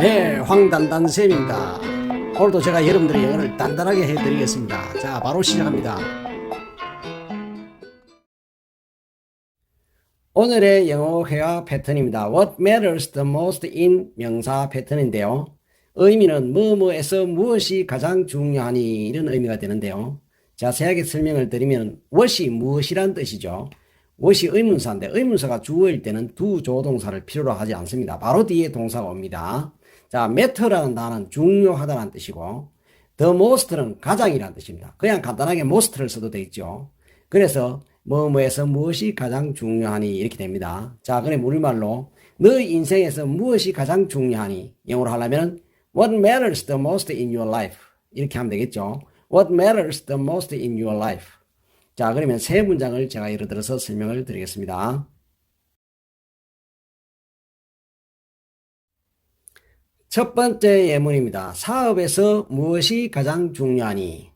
네, 황단단쌤입니다. 오늘도 제가 여러분들의 영어를 단단하게 해드리겠습니다. 자, 바로 시작합니다. 오늘의 영어 회화 패턴입니다. What matters the most in 명사 패턴인데요. 의미는 뭐뭐에서 무엇이 가장 중요하니 이런 의미가 되는데요. 자세하게 설명을 드리면 what이 무엇이란 뜻이죠. what이 의문사인데 의문사가 주어일 때는 두 조동사를 필요로 하지 않습니다. 바로 뒤에 동사가 옵니다. 자, matter라는 단어는 중요하다는 뜻이고 the most는 가장이라는 뜻입니다. 그냥 간단하게 most를 써도 되겠죠. 그래서 뭐뭐에서 무엇이 가장 중요하니 이렇게 됩니다. 자, 그럼 우리말로 너의 인생에서 무엇이 가장 중요하니 영어로 하려면 what matters the most in your life 이렇게 하면 되겠죠. what matters the most in your life 자, 그러면 세 문장을 제가 예를 들어서 설명을 드리겠습니다. 첫 번째 예문입니다. 사업에서 무엇이 가장 중요하니?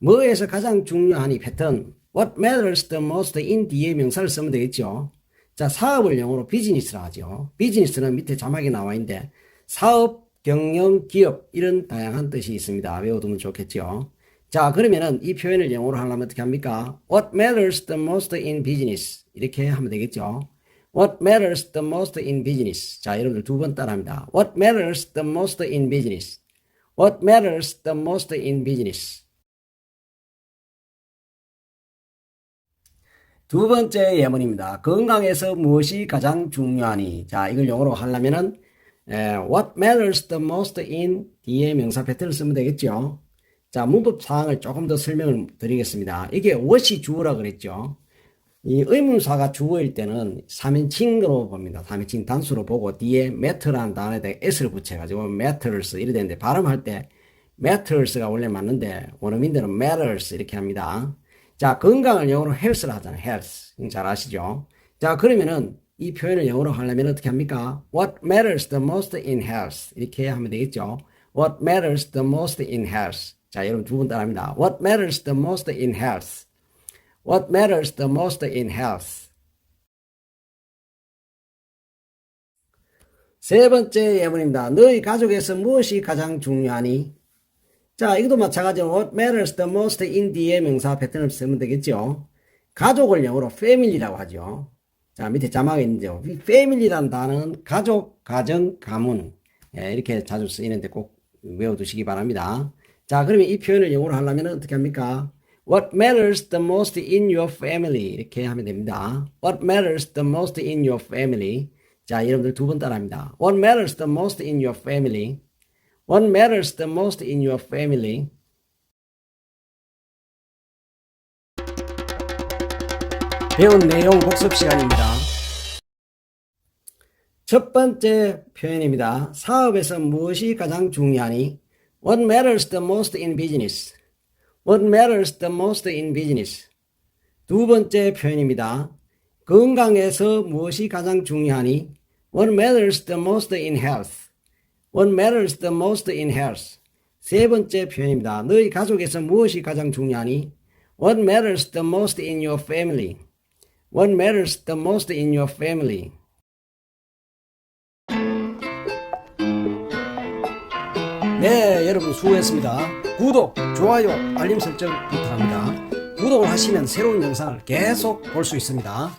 뭐에서 가장 중요하니 패턴 What matters the most in 뒤에 명사를 쓰면 되겠죠. 자, 사업을 영어로 비즈니스라 하죠. 비즈니스는 밑에 자막에 나와 있는데 사업, 경영, 기업 이런 다양한 뜻이 있습니다. 외워두면 좋겠죠. 자, 그러면은 이 표현을 영어로 하려면 어떻게 합니까? What matters the most in business 이렇게 하면 되겠죠. What matters the most in business? 자, 여러분들 두 번 따라합니다. What matters the most in business? What matters the most in business? 두 번째 예문입니다. 건강에서 무엇이 가장 중요하니? 자, 이걸 영어로 하려면은 에, What matters the most in 뒤에 명사 패턴을 쓰면 되겠죠. 자, 문법 사항을 조금 더 설명을 드리겠습니다. 이게 what이 주어라 그랬죠. 이 의문사가 주어일 때는 3인칭으로 봅니다. 3인칭 단수로 보고 뒤에 matter라는 단어에다 s를 붙여가지고 matters 이래 되는데 발음할 때 matters가 원래 맞는데 원어민들은 matters 이렇게 합니다. 자, 건강을 영어로 health를 하잖아요. health. 잘 아시죠? 자, 그러면은 이 표현을 영어로 하려면 어떻게 합니까? What matters the most in health? 이렇게 하면 되겠죠. What matters the most in health? 자, 여러분 두번 따라합니다. What matters the most in health? What matters the most in health? 세 번째 예문입니다. 너희 가족에서 무엇이 가장 중요하니? 자, 이것도 마찬가지로 what matters the most in 뒤에 명사 패턴을 쓰면 되겠죠. 가족을 영어로 family라고 하죠. 자, 밑에 자막에 있는데요. 이 family라는 단어는 가족, 가정, 가문 예, 이렇게 자주 쓰이는데 꼭 외워두시기 바랍니다. 자, 그러면 이 표현을 영어로 하려면 어떻게 합니까? What matters the most in your family 이렇게 하면 됩니다. What matters the most in your family 자, 여러분들 두 번 따라합니다. What matters the most in your family What matters the most in your family? 배운 내용 복습 시간입니다. 첫 번째 표현입니다. 사업에서 무엇이 가장 중요하니? What matters the most in business? What matters the most in business? 두 번째 표현입니다. 건강에서 무엇이 가장 중요하니? What matters the most in health? What matters the most in health? 세 번째 표현입니다. 너희 가족에서 무엇이 가장 중요하니? What matters the most in your family? What matters the most in your family? 네, 여러분 수고했습니다. 구독, 좋아요, 알림 설정 부탁합니다. 구독을 하시면 새로운 영상을 계속 볼 수 있습니다.